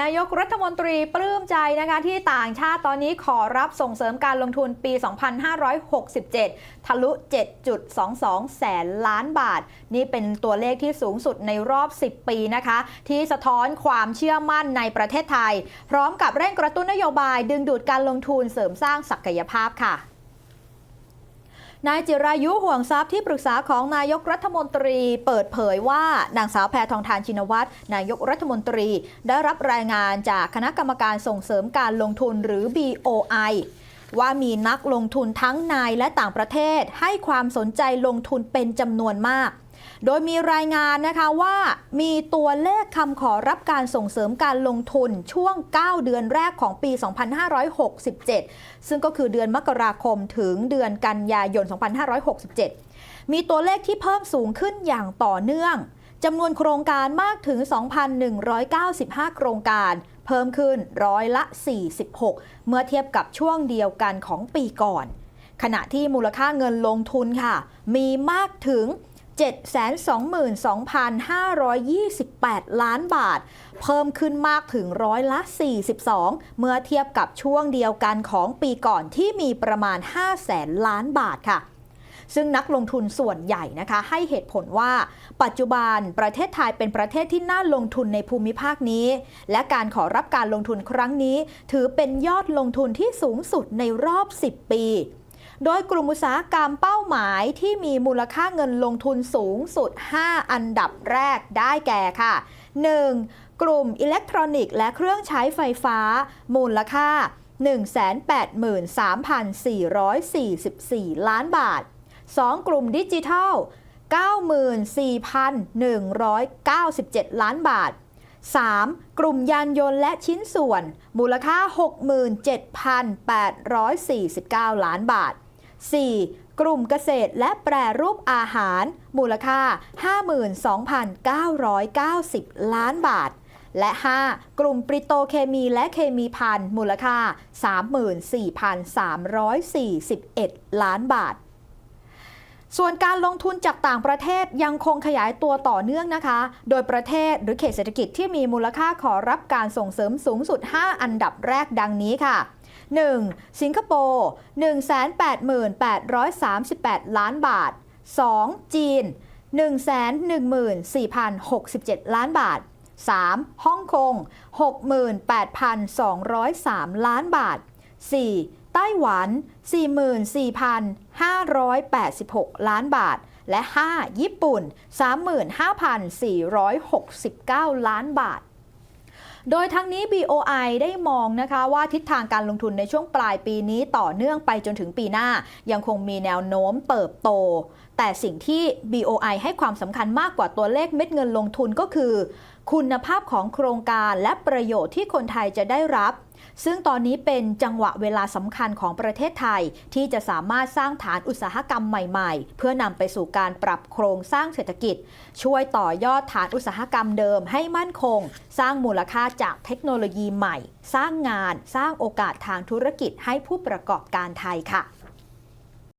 นายกรัฐมนตรีปลื้มใจนะคะที่ต่างชาติตอนนี้ขอรับส่งเสริมการลงทุนปี 2567 ทะลุ 7.22 แสนล้านบาท นี่เป็นตัวเลขที่สูงสุดในรอบ 10 ปีนะคะ ที่สะท้อนความเชื่อมั่นในประเทศไทย พร้อมกับเร่งกระตุ้นนโยบายดึงดูดการลงทุนเสริมสร้างศักยภาพค่ะ นายจิรายุห่วงทรัพย์ที่ปรึกษาของนายกรัฐมนตรีเปิดเผยว่านางสาวแพทองทานชินวัตรนายกรัฐมนตรี ได้รับรายงานจากคณะกรรมการส่งเสริมการลงทุนหรือ BOI ว่ามีนักลงทุนทั้งในและต่างประเทศให้ความสนใจลงทุนเป็นจำนวนมาก โดยมีรายงานนะคะว่ามีตัวเลขคำขอรับการส่งเสริมการลงทุนช่วง 9 เดือนแรกของปี 2567 ซึ่งก็คือเดือนมกราคมถึงเดือนกันยายน 2567 มีตัวเลขที่เพิ่มสูงขึ้นอย่างต่อเนื่องจำนวนโครงการมากถึง 2,195 โครงการ เพิ่มขึ้นร้อยละ 46 เมื่อเทียบกับช่วงเดียวกันของปีก่อน ขณะที่มูลค่าเงินลงทุนค่ะ มีมากถึง 722,528 ล้านบาท เพิ่มขึ้นมากถึงร้อยละ 42 เมื่อเทียบกับช่วงเดียวกันของปีก่อนที่มีประมาณ 5 แสนล้านบาทค่ะซึ่งนักลงทุนส่วนใหญ่นะคะให้เหตุผลว่า ปัจจุบันประเทศไทยเป็นประเทศที่น่าลงทุนในภูมิภาคนี้ และการขอรับการลงทุนครั้งนี้ ถือเป็นยอดลงทุนที่สูงสุดในรอบ 10 ปี โดยกลุ่มอุตสาหกรรมเป้าหมายที่มีมูลค่าเงินลงทุนสูงสุด 5 อันดับแรกได้แก่ค่ะ 1. กลุ่มอิเล็กทรอนิกส์และเครื่องใช้ไฟฟ้า มูลค่า 183,444 ล้านบาท 2. กลุ่มดิจิทัล 94,197 ล้านบาท 3. กลุ่มยานยนต์และชิ้นส่วน มูลค่า 67,849 ล้านบาท 4. กลุ่มเกษตรและแปรรูปอาหาร มูลค่า 52,990 ล้านบาท และ 5. กลุ่มปริโตเคมีและเคมีพันมูลค่า 34,341 ล้านบาทส่วนการลงทุนจากต่างประเทศยังคงขยายตัวต่อเนื่องนะคะ โดยประเทศหรือเขตเศรษฐกิจที่มีมูลค่าขอรับการส่งเสริมสูงสุด 5 อันดับแรกดังนี้ค่ะ 1. สิงคโปร์ 184,838 ล้านบาท 2. จีน 114,067 ล้านบาท 3. ฮ่องกง 68,203 ล้านบาท 4. ไต้หวัน 44,586 ล้านบาท และ 5. ญี่ปุ่น 35,469 ล้านบาท โดยทั้งนี้ BOI ได้มองนะคะว่าทิศทางการลงทุนในช่วงปลายปีนี้ต่อเนื่องไปจนถึงปีหน้า ยังคงมีแนวโน้มเติบโต แต่สิ่งที่ BOI ให้ความสำคัญมากกว่าตัวเลขเม็ดเงินลงทุนก็คือ คุณภาพของโครงการและประโยชน์ที่คนไทยจะได้รับ ซึ่งตอนนี้เป็นจังหวะเวลาสำคัญของประเทศไทย ที่จะสามารถสร้างฐานอุตสาหกรรมใหม่ๆ เพื่อนำไปสู่การปรับโครงสร้างเศรษฐกิจ ช่วยต่อยอดฐานอุตสาหกรรมเดิมให้มั่นคง สร้างมูลค่าจากเทคโนโลยีใหม่ สร้างงาน สร้างโอกาสทางธุรกิจให้ผู้ประกอบการไทยค่ะ